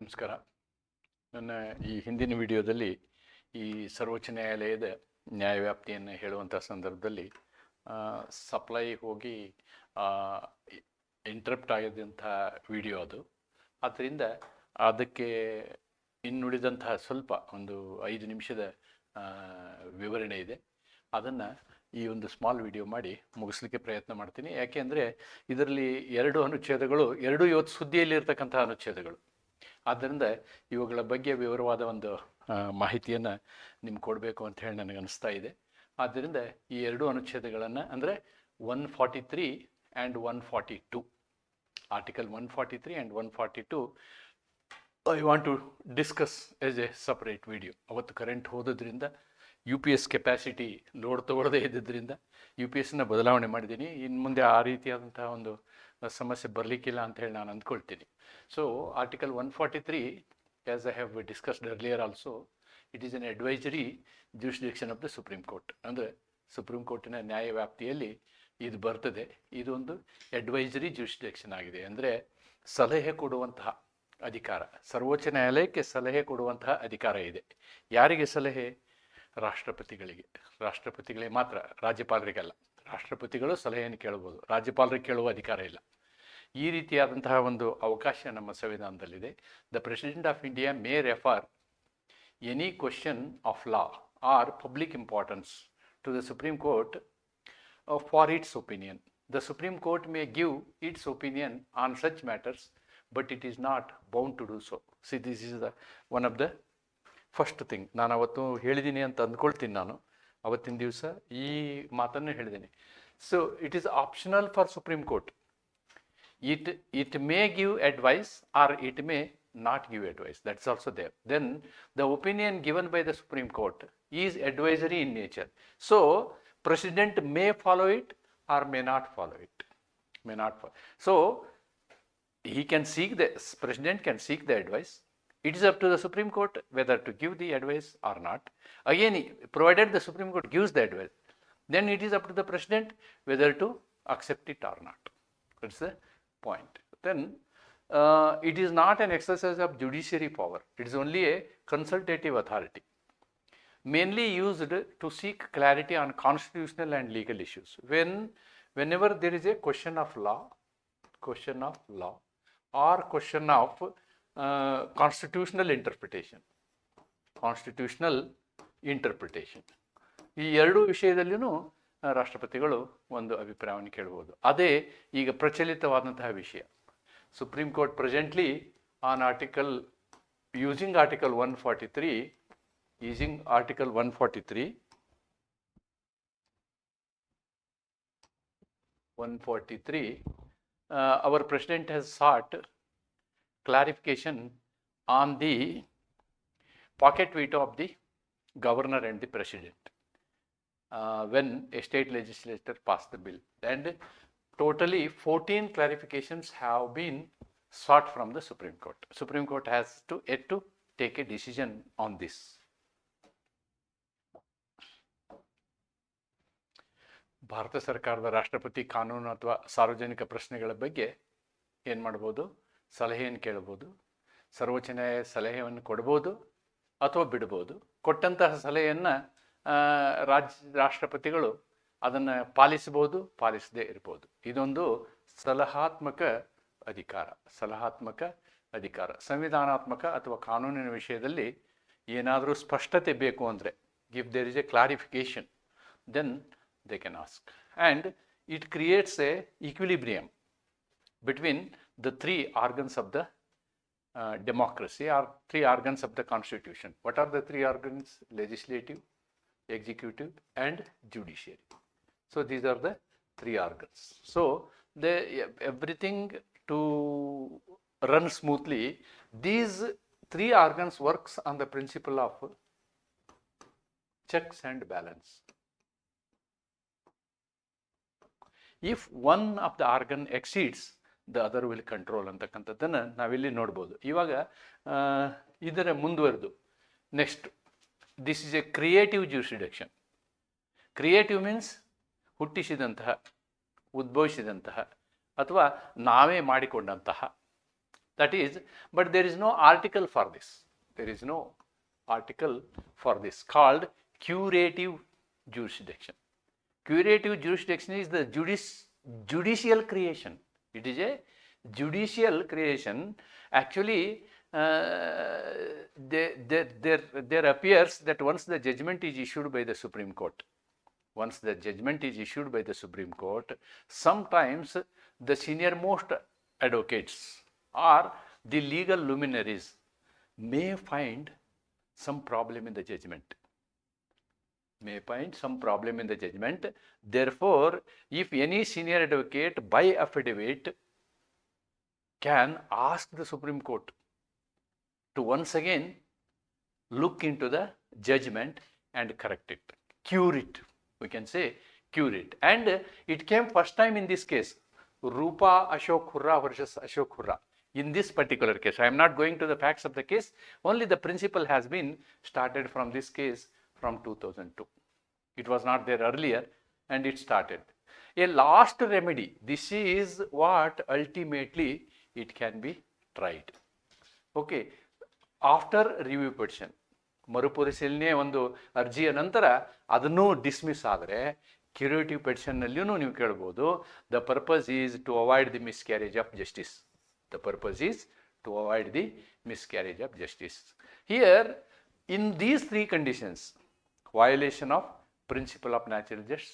ನಮಸ್ಕಾರ. ನನ್ನ ಈ ಹಿಂದಿನ ವಿಡಿಯೋದಲ್ಲಿ ಈ ಸರ್ವೋಚ್ಚ ನ್ಯಾಯಾಲಯದ ನ್ಯಾಯವ್ಯಾಪ್ತಿಯನ್ನು ಹೇಳುವಂಥ ಸಂದರ್ಭದಲ್ಲಿ ಸಪ್ಲೈ ಹೋಗಿ ಇಂಟ್ರಪ್ಟ್ ಆಗಿದ್ದಂಥ ವಿಡಿಯೋ ಅದು. ಆದ್ದರಿಂದ ಅದಕ್ಕೆ ಇನ್ನುಳಿದಂತಹ ಸ್ವಲ್ಪ ಒಂದು ಐದು ನಿಮಿಷದ ವಿವರಣೆ ಇದೆ. ಅದನ್ನು ಈ ಒಂದು ಸ್ಮಾಲ್ ವಿಡಿಯೋ ಮಾಡಿ ಮುಗಿಸ್ಲಿಕ್ಕೆ ಪ್ರಯತ್ನ ಮಾಡ್ತೀನಿ. ಯಾಕೆ ಅಂದರೆ ಇದರಲ್ಲಿ ಎರಡು ಅನುಚ್ಛೇದಗಳು, ಎರಡೂ ಇವತ್ತು ಸುದ್ದಿಯಲ್ಲಿರ್ತಕ್ಕಂಥ ಅನುಚ್ಛೇದಗಳು. ಆದ್ದರಿಂದ ಇವುಗಳ ಬಗ್ಗೆ ವಿವರವಾದ ಒಂದು ಮಾಹಿತಿಯನ್ನು ನಿಮ್ಗೆ ಕೊಡಬೇಕು ಅಂತ ಹೇಳಿ ನನಗೆ ಅನಿಸ್ತಾ ಇದೆ. ಆದ್ದರಿಂದ ಈ ಎರಡು ಅನುಚ್ಛೇದಗಳನ್ನು ಅಂದರೆ one forty three and one forty two article one forty three and one forty two I want to discuss as a separate video ಅವತ್ತು current ಹೋದದ್ರಿಂದ U P S capacity load ತಗೊಳ್ಳದೇ ಇದ್ದಿದ್ದರಿಂದ ಯು ಪಿ ಎಸ್ನ ಬದಲಾವಣೆ ಮಾಡಿದ್ದೀನಿ. ಇನ್ನು ಮುಂದೆ ಆ ರೀತಿಯಾದಂತಹ ಒಂದು ಸಮಸ್ಯೆ ಬರಲಿಕ್ಕಿಲ್ಲ ಅಂತ ಹೇಳಿ ನಾನು ಅಂದ್ಕೊಳ್ತೀನಿ. So article one forty three as I have discussed earlier also it is an advisory jurisdiction of the supreme court ಅಂದರೆ ಸುಪ್ರೀಂ ಕೋರ್ಟಿನ ನ್ಯಾಯ ವ್ಯಾಪ್ತಿಯಲ್ಲಿ ಇದು ಬರ್ತದೆ. ಇದೊಂದು ಅಡ್ವೈಸರಿ ಜ್ಯೂರಿಸ್ಡಿಕ್ಷನ್ ಆಗಿದೆ. ಅಂದರೆ ಸಲಹೆ ಕೊಡುವಂತಹ ಅಧಿಕಾರ, ಸರ್ವೋಚ್ಚ ನ್ಯಾಯಾಲಯಕ್ಕೆ ಸಲಹೆ ಕೊಡುವಂತಹ ಅಧಿಕಾರ ಇದೆ. ಯಾರಿಗೆ ಸಲಹೆ? ರಾಷ್ಟ್ರಪತಿಗಳಿಗೆ. ರಾಷ್ಟ್ರಪತಿಗಳಿಗೆ ಮಾತ್ರ, ರಾಜ್ಯಪಾಲರಿಗಲ್ಲ. ರಾಷ್ಟ್ರಪತಿಗಳು ಸಲಹೆಯನ್ನು ಕೇಳ್ಬೋದು. ರಾಜ್ಯಪಾಲರಿಗೆ ಕೇಳುವ ಅಧಿಕಾರ ಇಲ್ಲ. ಈ ರೀತಿಯಾದಂತಹ ಒಂದು ಅವಕಾಶ ನಮ್ಮ ಸಂವಿಧಾನದಲ್ಲಿದೆ. The president of India may refer any question of law or public importance to the supreme court for its opinion the supreme court may give its opinion on such matters but it is not bound to do so see this is the one of the first thing ನಾನು ಅವತ್ತು ಹೇಳಿದ್ದೀನಿ ಅಂತ ಅಂದ್ಕೊಳ್ತೀನಿ ನಾನು. ಅವತ್ತಿನ ದಿವಸ ಈ ಮಾತನ್ನು ಹೇಳಿದ್ದೀನಿ. So it is optional for supreme court it it may give advice or it may not give advice. That's also there. Then the opinion given by the supreme court is advisory in nature. So president may follow it or may not follow it. May not follow so he can seek the president can seek the advice. It is up to the supreme court whether to give the advice or not. Again provided the supreme court gives the advice then it is up to the president whether to accept it or not. That's the point then uh, it is not an exercise of judiciary power it is only a consultative authority mainly used to seek clarity on constitutional and legal issues when whenever there is a question of law question of law or question of uh, constitutional interpretation constitutional interpretation ಈ ಎರಡೂ ವಿಷಯದಲ್ಲಿಯೂ ಆ, ರಾಷ್ಟ್ರಪತಿಗಳು ಒಂದು ಅಭಿಪ್ರಾಯವನ್ನು ಕೇಳ್ಬೋದು. ಅದೇ ಈಗ ಪ್ರಚಲಿತವಾದಂತಹ ವಿಷಯ. Supreme court presently on article using article one forty three using article one forty three one forty three our president has sought clarification on the pocket veto of the governor and the president. Uh, when a state legislature passed the bill. And totally 14 clarifications have been sought from the Supreme Court. Supreme Court has to yet to take a decision on this. Bharat ಸರ್ಕಾರದ ರಾಷ್ಟ್ರಪತಿ ಕಾನೂನು ಅಥವಾ ಸಾರ್ವಜನಿಕ ಪ್ರಶ್ನೆಗಳ ಬಗ್ಗೆ ಏನು ಮಾಡ್ಬೋದು ಸಲಹೆಯನ್ನು ಕೇಳ್ಬೋದು ಸರ್ವೋಚ್ಚ ನ್ಯಾಯ ಸಲಹೆಯನ್ನು ಕೊಡ್ಬೋದು ಅಥವಾ ಬಿಡ್ಬೋದು ಕೊಟ್ಟಂತಹ ಸಲಹೆಯನ್ನು ರಾಜ್ಯ ರಾಷ್ಟ್ರಪತಿಗಳು ಅದನ್ನು ಪಾಲಿಸಬಹುದು ಪಾಲಿಸದೇ ಇರ್ಬೋದು ಇದೊಂದು ಸಲಹಾತ್ಮಕ ಅಧಿಕಾರ ಸಲಹಾತ್ಮಕ ಅಧಿಕಾರ ಸಂವಿಧಾನಾತ್ಮಕ ಅಥವಾ ಕಾನೂನಿನ ವಿಷಯದಲ್ಲಿ ಏನಾದರೂ ಸ್ಪಷ್ಟತೆ ಬೇಕು ಅಂದರೆ if there is a clarification then they can ask and it creates a equilibrium between the three organs of the democracy democracy three organs of the constitution. What are the three organs? Legislative, executive, and judiciary. So these are the three organs. So the everything to run smoothly, these three organs works on the principle of checks and balance. if one of the organ exceeds the other will control ಅಂತಕ್ಕಂಥದ್ದನ್ನು ನಾವಿಲ್ಲಿ ನೋಡ್ಬೋದು ಇವಾಗ ಆ, ಇದರ ಮುಂದುವರೆದು next this is a creative jurisdiction creative means ಹುಟ್ಟಿಸಿದಂತಹ ಉದ್ಭವಿಸಿದಂತಹ ಅಥವಾ ನಾವೇ ಮಾಡಿಕೊಂಡಂತಹ That is, but there is no article for this. There is no article for this called curative jurisdiction. Curative jurisdiction is the judice, judicial creation. It is a judicial creation. Actually, uh, there, there, there, appears that once the judgment is issued by the Supreme Court, once the judgment is issued by the Supreme Court, sometimes the senior most advocates or the legal luminaries may find some problem in the judgment. May find some problem in the judgment. Therefore, if any senior advocate by affidavit can ask the Supreme Court to once again look into the judgment and correct it, cure it. We can say cure it. And it came first time in this case, Rupa Ashok Hurra versus Ashok Hurra. In this particular case, I am not going to the facts of the case, only the principle has been started from this case from 2002. It was not there earlier and it started. A last remedy, this is what ultimately it can be tried. Okay after review petition ಮರುಪರಿಶೀಲನೆ ಒಂದು ಅರ್ಜಿಯ ನಂತರ ಅದನ್ನು dismiss ಆದರೆ curative ಪೆಟಿಷನ್ನಲ್ಲಿಯೂ ನೀವು ಕೇಳ್ಬೋದು the purpose is to avoid the miscarriage of justice the purpose is to avoid the miscarriage of justice here in these three conditions violation of principle of natural just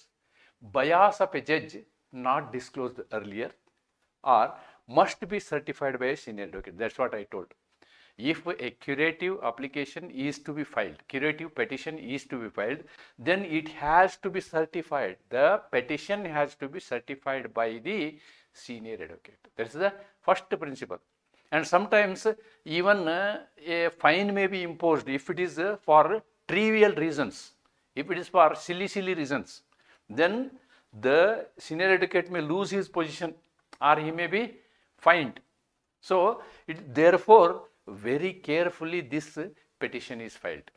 bias of a judge not disclosed earlier or must be certified by a senior advocate that's what I told. If a curative application is to be filed, curative petition is to be filed, then it has to be certified. The petition has to be certified by the senior advocate. That's the first principle. And sometimes even uh, a fine may be imposed if it is uh, for trivial reasons. If it is for silly, silly reasons, then the senior advocate may lose his position or he may be fined. So, it, therefore, very carefully this petition is filed.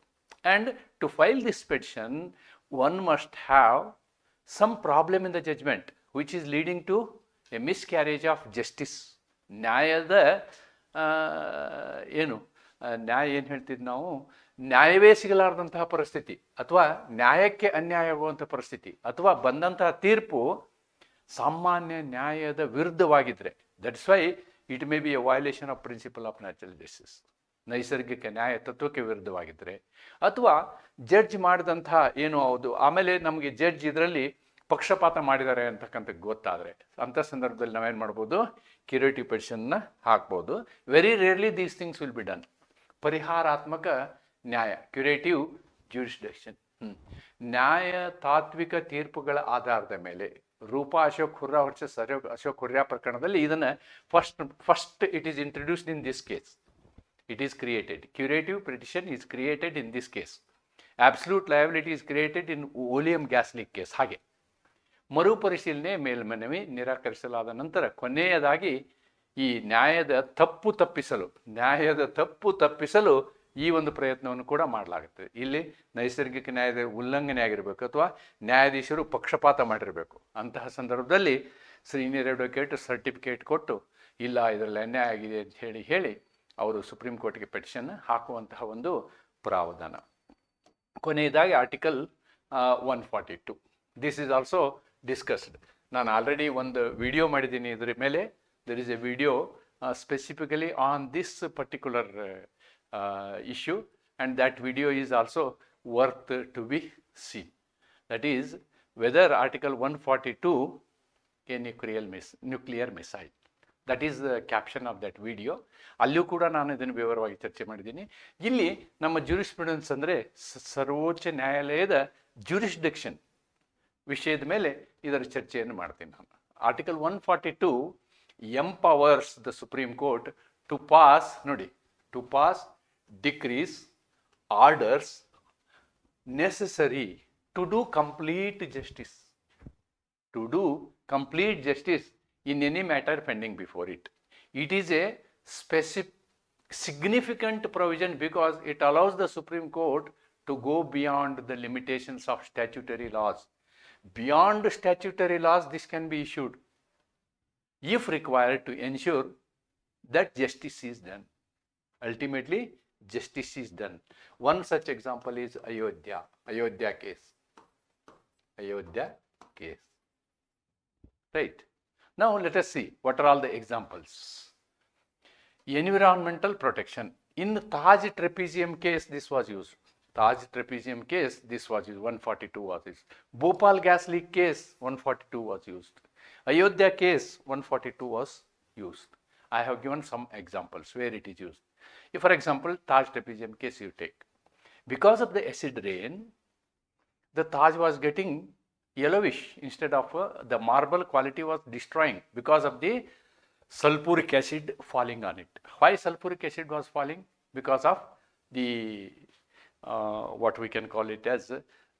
And to file this petition, one must have some problem in the judgment which is leading to a miscarriage of justice. ನ್ಯಾಯದ ಏನು ನ್ಯಾಯ ಏನು ಹೇಳ್ತಿದ್ದು ನಾವು ನ್ಯಾಯವೇ ಸಿಗಲಾರದಂತಹ ಪರಿಸ್ಥಿತಿ ಅಥವಾ ನ್ಯಾಯಕ್ಕೆ ಅನ್ಯಾಯ ಆಗುವಂಥ ಪರಿಸ್ಥಿತಿ ಅಥವಾ ಬಂದಂತಹ ತೀರ್ಪು ಸಾಮಾನ್ಯ ನ್ಯಾಯದ ವಿರುದ್ಧವಾಗಿದ್ದರೆ that's why it may be a violation of principle of natural justice ನೈಸರ್ಗಿಕ ನ್ಯಾಯ ತತ್ವಕ್ಕೆ ವಿರುದ್ಧವಾಗಿದ್ದರೆ ಅಥವಾ ಜಡ್ಜ್ ಮಾಡಿದಂಥ ಏನು ಹೌದು, ಆಮೇಲೆ ನಮಗೆ ಜಡ್ಜ್ ಇದರಲ್ಲಿ ಪಕ್ಷಪಾತ ಮಾಡಿದ್ದಾರೆ ಅಂತಕ್ಕಂಥ ಗೊತ್ತಾದರೆ ಅಂಥ ಸಂದರ್ಭದಲ್ಲಿ ನಾವೇನು ಮಾಡ್ಬೋದು? ಕ್ಯೂರಿಟಿ ಪೆಟಿಷನ್ನ ಹಾಕ್ಬೋದು. Very rarely these things will be done ಪರಿಹಾರಾತ್ಮಕ ನ್ಯಾಯ ಕ್ಯುರೇಟಿವ್ ಹ್ಞೂ ನ್ಯಾಯ ತಾತ್ವಿಕ ತೀರ್ಪುಗಳ ಆಧಾರದ ಮೇಲೆ ರೂಪಾ ಅಶೋಕ್ ಹುರ್ರಾ ವರ್ಸಸ್ ಅಶೋಕ್ ಅಶೋಕ್ ಹುರ್ರಾ ಪ್ರಕರಣದಲ್ಲಿ ಇದನ್ನು first first it is introduced in this case it is created curative petition is created in this case absolute liability is created in oleum gas leak case ಹಾಗೆ. ಮರುಪರಿಶೀಲನೆ ಮೇಲ್ಮನವಿ ನಿರಾಕರಿಸಲಾದ ನಂತರ ಕೊನೆಯದಾಗಿ ಈ ನ್ಯಾಯದ ತಪ್ಪು ತಪ್ಪಿಸಲು, ನ್ಯಾಯದ ತಪ್ಪು ತಪ್ಪಿಸಲು ಈ ಒಂದು ಪ್ರಯತ್ನವನ್ನು ಕೂಡ ಮಾಡಲಾಗುತ್ತೆ. ಇಲ್ಲಿ ನೈಸರ್ಗಿಕ ನ್ಯಾಯದ ಉಲ್ಲಂಘನೆ ಆಗಿರಬೇಕು ಅಥವಾ ನ್ಯಾಯಾಧೀಶರು ಪಕ್ಷಪಾತ ಮಾಡಿರಬೇಕು. ಅಂತಹ ಸಂದರ್ಭದಲ್ಲಿ ಸೀನಿಯರ್ ಅಡ್ವೊಕೇಟ್ ಸರ್ಟಿಫಿಕೇಟ್ ಕೊಟ್ಟು, ಇಲ್ಲ, ಇದರಲ್ಲಿ ಅನ್ಯಾಯ ಆಗಿದೆ ಅಂತ ಹೇಳಿ ಹೇಳಿ ಅವರು ಸುಪ್ರೀಂ ಕೋರ್ಟ್ಗೆ ಪೆಟಿಷನ್ ಹಾಕುವಂತಹ ಒಂದು ಪ್ರಾವಧಾನ. ಕೊನೆಯದಾಗಿ article one forty two this is also discussed ನಾನು ಆಲ್ರೆಡಿ ಒಂದು ವಿಡಿಯೋ ಮಾಡಿದ್ದೀನಿ ಇದರ ಮೇಲೆ. There is a video specifically on this particular issue and that video is also worth to be be is whether article one forty two a nuclear miss nuclear missile that is the caption of that video ಅಲ್ಲಿಯೂ ಕೂಡ ನಾನು ಇದನ್ನು ವಿವರವಾಗಿ ಚರ್ಚೆ ಮಾಡಿದ್ದೀನಿ. ಇಲ್ಲಿ ನಮ್ಮ ಜ್ಯೂರಿಸ್ಪ್ರೂಡೆನ್ಸ್ ಅಂದರೆ ಸರ್ವೋಚ್ಚ ನ್ಯಾಯಾಲಯದ ಜ್ಯೂರಿಸ್ಡಿಕ್ಷನ್ ವಿಷಯದ ಮೇಲೆ ಇದರ ಚರ್ಚೆಯನ್ನು ಮಾಡ್ತೀನಿ ನಾನು. Article one forty two empowers the supreme court to pass ನೋಡಿ to pass decrease orders necessary to do complete justice to do complete justice in any matter pending before it. It is a specific significant provision because it allows the supreme court to go beyond the limitations of statutory laws. Beyond statutory laws this can be issued if required to ensure that justice is done. Ultimately justice is done. One such example is Ayodhya, Ayodhya case. Ayodhya case. Right. Now let us see what are all the examples. Environmental protection. In the Taj trapezium case, this was used. Taj trapezium case, this was used. 142 was used. Bhopal gas leak case, 142 was used. Ayodhya case, 142 was used. I have given some examples where it is used. For example, Taj trapezium case you take, because of the acid rain, the Taj was getting yellowish instead of uh, the marble quality was destroying because of the sulfuric acid falling on it. Why sulfuric acid was falling? Because of the uh, what we can call it as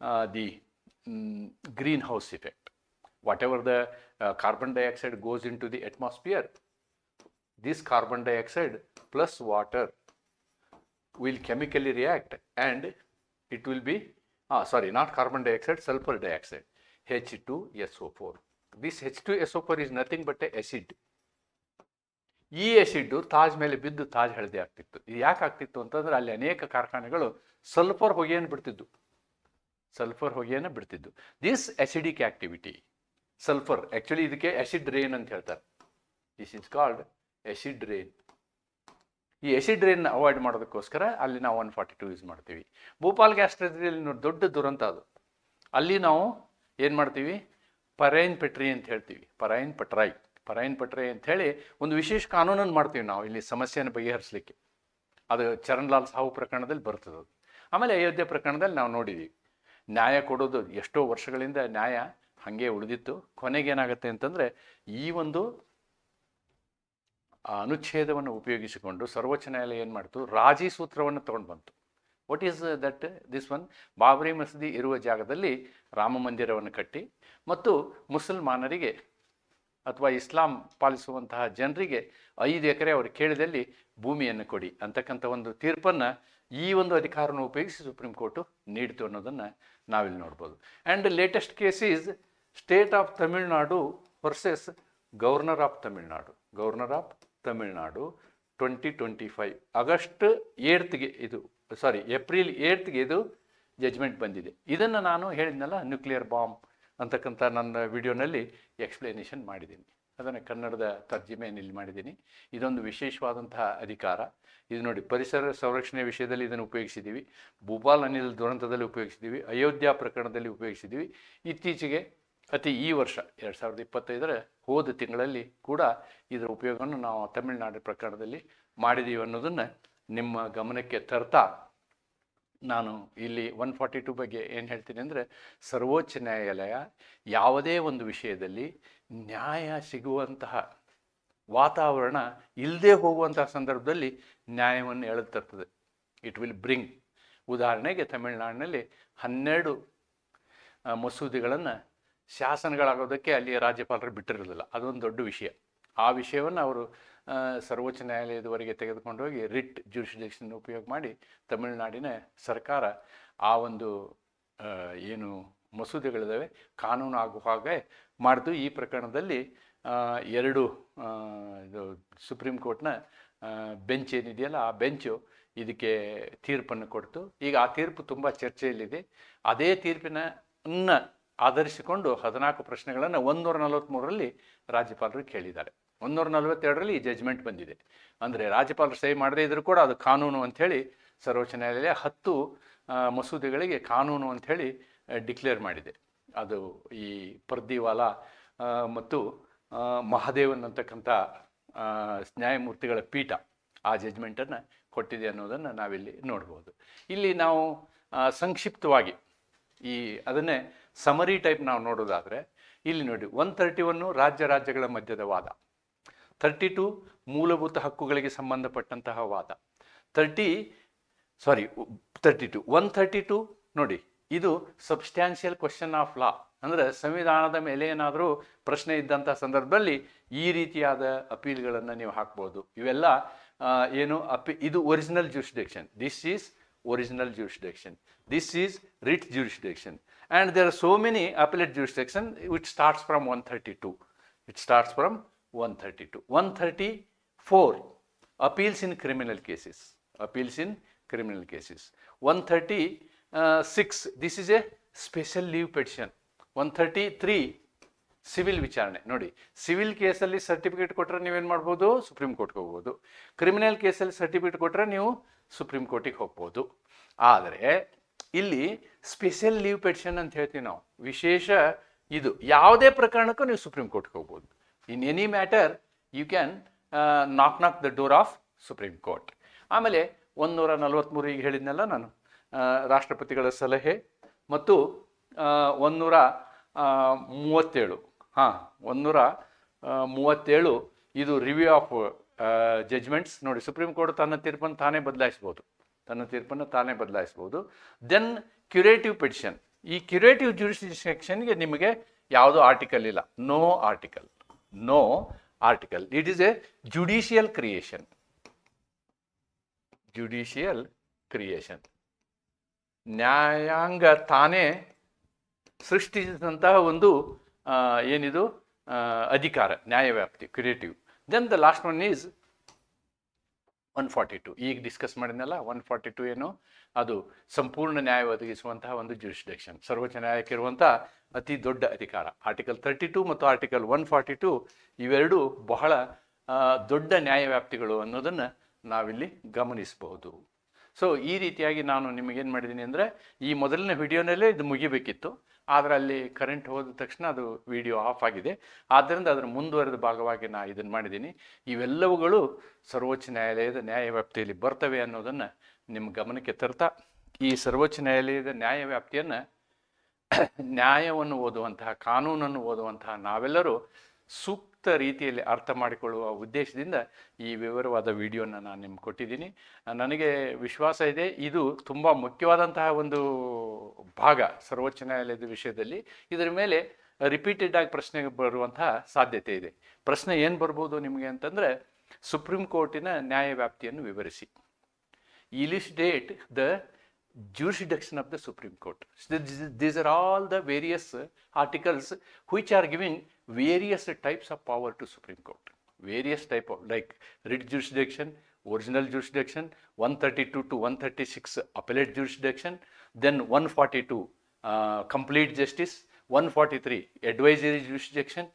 uh, the mm, greenhouse effect. Whatever the uh, carbon dioxide goes into the atmosphere, this carbon dioxide plus water will chemically react and it will be ah, sorry not carbon dioxide sulfur dioxide H2SO4 this H2SO4 is nothing but a acid. ಈ acid Taj ಮೇಲೆ ಬಿದ್ದು ತಾಜ್ ಹಳದಿ ಆಗ್ತಿತ್ತು. ಇದು ಯಾಕೆ ಆಗ್ತಿತ್ತು ಅಂತಂದ್ರೆ ಅಲ್ಲಿ ಅನೇಕ ಕಾರ್ಖಾನೆಗಳು ಸಲ್ಫರ್ ಹೊಗೆಯನ್ನು ಬಿಡ್ತಿದ್ದು. ಸಲ್ಫರ್ ಹೊಗೆಯನ್ನು ಬಿಡ್ತಿದ್ದು. This acidic activity sulphur actually ಇದಕ್ಕೆ ಅಸಿಡ್ ರೇನ್ ಅಂತ ಹೇಳ್ತಾರೆ. This is called acid rain ಈ ಎಸಿಡ್ ರೇನ್ ಅವಾಯ್ಡ್ ಮಾಡೋದಕ್ಕೋಸ್ಕರ ಅಲ್ಲಿ ನಾವು ಒನ್ ಫಾರ್ಟಿ ಟು ಯೂಸ್ ಮಾಡ್ತೀವಿ. ಭೂಪಾಲ್ ಗ್ಯಾಸ್ ದೊಡ್ಡ ದುರಂತ ಅದು. ಅಲ್ಲಿ ನಾವು ಏನು ಮಾಡ್ತೀವಿ? ಪರೈನ್ ಪೆಟ್ರಿ ಅಂತ ಹೇಳ್ತೀವಿ. ಪರೈನ್ ಪಟ್ರಾಯ್. ಪರೈನ್ ಪಟ್ರೆ ಅಂತ ಹೇಳಿ ಒಂದು ವಿಶೇಷ ಕಾನೂನನ್ನು ಮಾಡ್ತೀವಿ ನಾವು ಇಲ್ಲಿ ಸಮಸ್ಯೆಯನ್ನು ಬಗೆಹರಿಸಲಿಕ್ಕೆ. ಅದು ಚರಣ್ಲಾಲ್ ಸಾಹು ಪ್ರಕರಣದಲ್ಲಿ ಬರ್ತದೆ ಆಮೇಲೆ ಅಯೋಧ್ಯೆ ಪ್ರಕರಣದಲ್ಲಿ ನಾವು ನೋಡಿದ್ದೀವಿ ನ್ಯಾಯ ಕೊಡೋದು ಎಷ್ಟೋ ವರ್ಷಗಳಿಂದ ನ್ಯಾಯ ಹಾಗೆ ಉಳಿದಿತ್ತು. ಕೊನೆಗೆ ಏನಾಗುತ್ತೆ ಅಂತಂದರೆ ಈ ಒಂದು ಆ ಅನುಚ್ಛೇದವನ್ನು ಉಪಯೋಗಿಸಿಕೊಂಡು ಸರ್ವೋಚ್ಚ ನ್ಯಾಯಾಲಯ ಏನು ಮಾಡ್ತು? ರಾಜಿ ಸೂತ್ರವನ್ನು ತಗೊಂಡು ಬಂತು. What is that this one Babri ಮಸೀದಿ ಇರುವ ಜಾಗದಲ್ಲಿ ರಾಮ ಮಂದಿರವನ್ನು ಕಟ್ಟಿ ಮತ್ತು ಮುಸಲ್ಮಾನರಿಗೆ ಅಥವಾ ಇಸ್ಲಾಂ ಪಾಲಿಸುವಂತಹ ಜನರಿಗೆ ಐದು ಎಕರೆ ಅವರು ಕೇಳಿದಲ್ಲಿ ಭೂಮಿಯನ್ನು ಕೊಡಿ ಅಂತಕ್ಕಂಥ ಒಂದು ತೀರ್ಪನ್ನು ಈ ಒಂದು ಅಧಿಕಾರವನ್ನು ಉಪಯೋಗಿಸಿ ಸುಪ್ರೀಂ ಕೋರ್ಟು ನೀಡಿತು ಅನ್ನೋದನ್ನು ನಾವಿಲ್ಲಿ ನೋಡ್ಬೋದು. And latest case is state of Tamil Nadu versus governor of Tamil Nadu governor of Tamil Nadu twenty twenty five. August ಏರ್ತ್ಗೆ ಇದು ಸಾರಿ ಏಪ್ರಿಲ್ ಏರ್ತ್ಗೆ ಇದು ಜಜ್ಮೆಂಟ್ ಬಂದಿದೆ. ಇದನ್ನು ನಾನು ಹೇಳಿದ್ನಲ್ಲ ನ್ಯೂಕ್ಲಿಯರ್ ಬಾಂಬ್ ಅಂತಕ್ಕಂಥ ನನ್ನ ವಿಡಿಯೋನಲ್ಲಿ ಎಕ್ಸ್ಪ್ಲನೇಷನ್ ಮಾಡಿದ್ದೀನಿ. ಅದನ್ನು ಕನ್ನಡದ ತರ್ಜಿಮೆಯನ್ನು ಇಲ್ಲಿ ಮಾಡಿದ್ದೀನಿ. ಇದೊಂದು ವಿಶೇಷವಾದಂತಹ ಅಧಿಕಾರ. ಇದು ನೋಡಿ, ಪರಿಸರ ಸಂರಕ್ಷಣೆ ವಿಷಯದಲ್ಲಿ ಇದನ್ನು ಉಪಯೋಗಿಸಿದ್ದೀವಿ. ಭೂಪಾಲ್ ಅನಿಲ್ ದುರಂತದಲ್ಲಿ ಉಪಯೋಗಿಸಿದ್ದೀವಿ. ಅಯೋಧ್ಯ ಪ್ರಕರಣದಲ್ಲಿ ಉಪಯೋಗಿಸಿದ್ದೀವಿ. ಇತ್ತೀಚೆಗೆ ಅತಿ ಈ ವರ್ಷ, ಎರಡು ಸಾವಿರದ ಇಪ್ಪತ್ತೈದರ ಹೋದ ತಿಂಗಳಲ್ಲಿ ಕೂಡ ಇದರ ಉಪಯೋಗವನ್ನು ನಾವು ತಮಿಳುನಾಡು ಪ್ರಕರಣದಲ್ಲಿ ಮಾಡಿದ್ದೀವಿ ಅನ್ನೋದನ್ನು ನಿಮ್ಮ ಗಮನಕ್ಕೆ ತರ್ತಾ ನಾನು ಇಲ್ಲಿ ಒನ್ ಫಾರ್ಟಿ ಟು ಬಗ್ಗೆ ಏನು ಹೇಳ್ತೀನಿ ಅಂದರೆ, ಸರ್ವೋಚ್ಚ ನ್ಯಾಯಾಲಯ ಯಾವುದೇ ಒಂದು ವಿಷಯದಲ್ಲಿ ನ್ಯಾಯ ಸಿಗುವಂತಹ ವಾತಾವರಣ ಇಲ್ಲದೆ ಹೋಗುವಂತಹ ಸಂದರ್ಭದಲ್ಲಿ ನ್ಯಾಯವನ್ನು ಎಳೆದು ತರ್ತದೆ. ಇಟ್ ವಿಲ್ ಬ್ರಿಂಗ್ ಉದಾಹರಣೆಗೆ ತಮಿಳುನಾಡಿನಲ್ಲಿ ಹನ್ನೆರಡು ಮಸೂದೆಗಳನ್ನು ಶಾಸನಗಳಾಗೋದಕ್ಕೆ ಅಲ್ಲಿ ರಾಜ್ಯಪಾಲರು ಬಿಟ್ಟಿರಲಿಲ್ಲ ಅದೊಂದು ದೊಡ್ಡ ವಿಷಯ. ಆ ವಿಷಯವನ್ನು ಅವರು ಸರ್ವೋಚ್ಚ ನ್ಯಾಯಾಲಯದವರೆಗೆ ತೆಗೆದುಕೊಂಡು ಹೋಗಿ ರಿಟ್ ಜ್ಯೂರಿಸ್ಡಿಕ್ಷನ್ ಉಪಯೋಗ ಮಾಡಿ ತಮಿಳುನಾಡಿನ ಸರ್ಕಾರ ಆ ಒಂದು ಏನು ಮಸೂದೆಗಳಿದ್ದಾವೆ ಕಾನೂನು ಆಗುವ ಹಾಗೆ ಮಾಡಿತು ಈ ಪ್ರಕರಣದಲ್ಲಿ ಎರಡು ಇದು ಸುಪ್ರೀಂ ಕೋರ್ಟ್ನ ಬೆಂಚ್ ಏನಿದೆಯಲ್ಲ ಆ ಬೆಂಚು ಇದಕ್ಕೆ ತೀರ್ಪನ್ನು ಕೊಡ್ತು. ಈಗ ಆ ತೀರ್ಪು ತುಂಬ ಚರ್ಚೆಯಲ್ಲಿದೆ. ಅದೇ ತೀರ್ಪಿನ ಆಧರಿಸಿಕೊಂಡು ಹದಿನಾಲ್ಕು ಪ್ರಶ್ನೆಗಳನ್ನು ಒಂದೂರ ನಲವತ್ತ್ಮೂರರಲ್ಲಿ ರಾಜ್ಯಪಾಲರು ಕೇಳಿದ್ದಾರೆ. ಒಂದೂರ ನಲವತ್ತೆರಡರಲ್ಲಿ ಈ ಜಜ್ಮೆಂಟ್ ಬಂದಿದೆ. ಅಂದರೆ ರಾಜ್ಯಪಾಲರು ಸಹಿ ಮಾಡದೇ ಇದ್ರೂ ಕೂಡ ಅದು ಕಾನೂನು ಅಂಥೇಳಿ ಸರ್ವೋಚ್ಚ ನ್ಯಾಯಾಲಯ ಹತ್ತು ಮಸೂದೆಗಳಿಗೆ ಕಾನೂನು ಅಂಥೇಳಿ ಡಿಕ್ಲೇರ್ ಮಾಡಿದೆ. ಅದು ಈ ಪರ್ದಿವಾಲಾ ಮತ್ತು ಮಹಾದೇವನ್ ಅಂತಕ್ಕಂಥ ನ್ಯಾಯಮೂರ್ತಿಗಳ ಪೀಠ ಆ ಜಜ್ಮೆಂಟನ್ನು ಕೊಟ್ಟಿದೆ ಅನ್ನೋದನ್ನು ನಾವಿಲ್ಲಿ ನೋಡ್ಬೋದು. ಇಲ್ಲಿ ನಾವು ಸಂಕ್ಷಿಪ್ತವಾಗಿ ಈ ಅದನ್ನೇ ಸಮರಿ ಟೈಪ್ ನಾವು ನೋಡೋದಾದರೆ, ಇಲ್ಲಿ ನೋಡಿ ಒನ್ ತರ್ಟಿ ಒನ್ನು ರಾಜ್ಯ ರಾಜ್ಯಗಳ ಮಧ್ಯದ ವಾದ. ತರ್ಟಿ ಟು ಮೂಲಭೂತ ಹಕ್ಕುಗಳಿಗೆ ಸಂಬಂಧಪಟ್ಟಂತಹ ವಾದ. Thirty sorry thirty two one thirty two ನೋಡಿ, ಇದು ಸಬ್ಸ್ಟ್ಯಾನ್ಷಿಯಲ್ ಕ್ವಶನ್ ಆಫ್ ಲಾ ಅಂದರೆ ಸಂವಿಧಾನದ ಮೇಲೆ ಏನಾದರೂ ಪ್ರಶ್ನೆ ಇದ್ದಂಥ ಸಂದರ್ಭದಲ್ಲಿ ಈ ರೀತಿಯಾದ ಅಪೀಲ್ಗಳನ್ನು ನೀವು ಹಾಕ್ಬೋದು. ಇವೆಲ್ಲ ಏನು ಅಪಿ, ಇದು original jurisdiction this is original jurisdiction. This is writ jurisdiction. And there are so many appellate jurisdiction which starts from 132. It starts from 132. 134 appeals in criminal cases. Appeals in criminal cases. 136, this is a special leave petition. 133, civil ವಿಚಾರಣೆ ನೋಡಿ civil ಕೇಸಲ್ಲಿ certificate ಕೊಟ್ಟರೆ ನೀವೇನು ಮಾಡ್ಬೋದು supreme ಕೋರ್ಟ್ಗೆ ಹೋಗ್ಬೋದು criminal ಕೇಸಲ್ಲಿ certificate ಕೊಟ್ಟರೆ ನೀವು ಸುಪ್ರೀಂ ಕೋರ್ಟಿಗೆ ಹೋಗ್ಬೋದು ಆದರೆ ಇಲ್ಲಿ ಸ್ಪೆಷಲ್ ಲೀವ್ ಪೆಟಿಷನ್ ಅಂತ ಹೇಳ್ತೀವಿ ನಾವು. ವಿಶೇಷ ಇದು. ಯಾವುದೇ ಪ್ರಕರಣಕ್ಕೂ ನೀವು ಸುಪ್ರೀಂ ಕೋರ್ಟ್ಗೆ ಹೋಗ್ಬೋದು. In any matter you can knock knock the door of supreme court ಆಮೇಲೆ ಒಂದೂರ ನಲವತ್ತ್ಮೂರು ಈಗ ಹೇಳಿದ್ನಲ್ಲ ನಾನು ರಾಷ್ಟ್ರಪತಿಗಳ ಸಲಹೆ ಮತ್ತು ಒಂದುನೂರ ಮೂವತ್ತೇಳು. ಹಾಂ, ಒಂದೂರ ಮೂವತ್ತೇಳು ಇದು ರಿವ್ಯೂ ಆಫ್ ಜಜ್ಮೆಂಟ್ಸ್ ನೋಡಿ ಸುಪ್ರೀಂ ಕೋರ್ಟ್ ತನ್ನ ತೀರ್ಪನ್ನು ತಾನೇ ಬದಲಾಯಿಸ್ಬೋದು. ತನ್ನ ತೀರ್ಪನ್ನು ತಾನೇ ಬದಲಾಯಿಸ್ಬೋದು. ದೆನ್ ಕ್ಯುರೇಟಿವ್ ಪಿಟಿಷನ್ ಈ ಕ್ಯುರೇಟಿವ್ ಜುರಿಸ್ಡಿಕ್ಷನ್ಗೆ ನಿಮಗೆ ಯಾವುದೋ ಆರ್ಟಿಕಲ್ ಇಲ್ಲ. No article no article it is a judicial creation judicial creation ನ್ಯಾಯಾಂಗ ತಾನೇ ಸೃಷ್ಟಿಸಿದಂತಹ ಒಂದು ಏನಿದು ಅಧಿಕಾರ, ನ್ಯಾಯವ್ಯಾಪ್ತಿ creative then the last one is one forty two. ಈಗ ಡಿಸ್ಕಸ್ ಮಾಡಿದ್ನಲ್ಲ, ಒನ್ ಫಾರ್ಟಿ ಟು ಏನು? ಅದು ಸಂಪೂರ್ಣ ನ್ಯಾಯ ಒದಗಿಸುವಂತಹ ಒಂದು ಜುರಿಸ್ಡಿಕ್ಷನ್ ಸರ್ವೋಚ್ಚ ನ್ಯಾಯಕ್ಕೆ ಇರುವಂಥ ಅತಿ ದೊಡ್ಡ ಅಧಿಕಾರ. ಆರ್ಟಿಕಲ್ ತರ್ಟಿ ಟು ಮತ್ತು ಆರ್ಟಿಕಲ್ ಒನ್ ಫಾರ್ಟಿ ಟು ಇವೆರಡು ಬಹಳ ದೊಡ್ಡ ನ್ಯಾಯವ್ಯಾಪ್ತಿಗಳು ಅನ್ನೋದನ್ನು ನಾವಿಲ್ಲಿ ಗಮನಿಸಬಹುದು. ಸೊ ಈ ರೀತಿಯಾಗಿ ನಾನು ನಿಮಗೇನು ಮಾಡಿದ್ದೀನಿ ಅಂದರೆ, ಈ ಮೊದಲನೇ ವಿಡಿಯೋನಲ್ಲೇ ಇದು ಮುಗಿಬೇಕಿತ್ತು. ಆದರೆ ಅಲ್ಲಿ ಕರೆಂಟ್ ಹೋದ ತಕ್ಷಣ ಅದು ವಿಡಿಯೋ ಆಫ್ ಆಗಿದೆ. ಆದ್ದರಿಂದ ಅದರ ಮುಂದುವರೆದ ಭಾಗವಾಗಿ ನಾನು ಇದನ್ನು ಮಾಡಿದ್ದೀನಿ. ಇವೆಲ್ಲವುಗಳು ಸರ್ವೋಚ್ಚ ನ್ಯಾಯಾಲಯದ ನ್ಯಾಯ ವ್ಯಾಪ್ತಿಯಲ್ಲಿ ಬರ್ತವೆ ಅನ್ನೋದನ್ನು ನಿಮ್ಮ ಗಮನಕ್ಕೆ ತರ್ತಾ, ಈ ಸರ್ವೋಚ್ಚ ನ್ಯಾಯಾಲಯದ ನ್ಯಾಯ ವ್ಯಾಪ್ತಿಯನ್ನು ನ್ಯಾಯವನ್ನು ಓದುವಂತಹ, ಕಾನೂನನ್ನು ಓದುವಂತಹ ನಾವೆಲ್ಲರೂ ಸೂಕ್ತ ರೀತಿಯಲ್ಲಿ ಅರ್ಥ ಮಾಡಿಕೊಳ್ಳುವ ಉದ್ದೇಶದಿಂದ ಈ ವಿವರವಾದ ವಿಡಿಯೋನ ನಾನು ನಿಮ್ಗೆ ಕೊಟ್ಟಿದ್ದೀನಿ. ನನಗೆ ವಿಶ್ವಾಸ ಇದೆ, ಇದು ತುಂಬ ಮುಖ್ಯವಾದಂತಹ ಒಂದು ಭಾಗ ಸರ್ವೋಚ್ಚ ನ್ಯಾಯಾಲಯದ ವಿಷಯದಲ್ಲಿ. ಇದರ ಮೇಲೆ ರಿಪೀಟೆಡ್ ಆಗಿ ಪ್ರಶ್ನೆ ಬರುವಂತಹ ಸಾಧ್ಯತೆ ಇದೆ. ಪ್ರಶ್ನೆ ಏನು ಬರ್ಬೋದು ನಿಮಗೆ ಅಂತಂದರೆ ಸುಪ್ರೀಂ ಕೋರ್ಟಿನ ನ್ಯಾಯ ವ್ಯಾಪ್ತಿಯನ್ನು ವಿವರಿಸಿ. Elucidate the the of Court. Supreme court These are all the various articles articles which are giving various types of power to Supreme Court. Various type of like writ jurisdiction, original jurisdiction, 132 to 136 appellate jurisdiction, then 142 uh, complete justice, 143 advisory jurisdiction,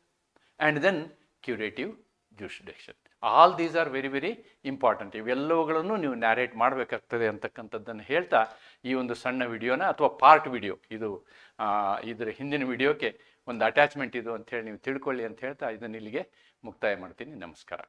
and then curative jurisdiction. All these are very very important ಇವೆಲ್ಲವುಗಳನ್ನು ನೀವು ನ್ಯಾರೇಟ್ ಮಾಡಬೇಕಾಗ್ತದೆ ಅಂತಕ್ಕಂಥದ್ದನ್ನು ಹೇಳ್ತಾ ಈ ಒಂದು ಸಣ್ಣ ವಿಡಿಯೋನ ಅಥವಾ ಪಾರ್ಟ್ ವಿಡಿಯೋ ಇದು ಆ, ಇದರ ಹಿಂದಿನ ವಿಡಿಯೋಕ್ಕೆ ಒಂದು ಅಟ್ಯಾಚ್ಮೆಂಟ್ ಇದು ಅಂತ ಹೇಳಿ ನೀವು ತಿಳ್ಕೊಳ್ಳಿ ಅಂತ ಹೇಳ್ತಾ ಇದನ್ನು ಇಲ್ಲಿಗೆ ಮುಕ್ತಾಯ ಮಾಡ್ತೀನಿ. ನಮಸ್ಕಾರ.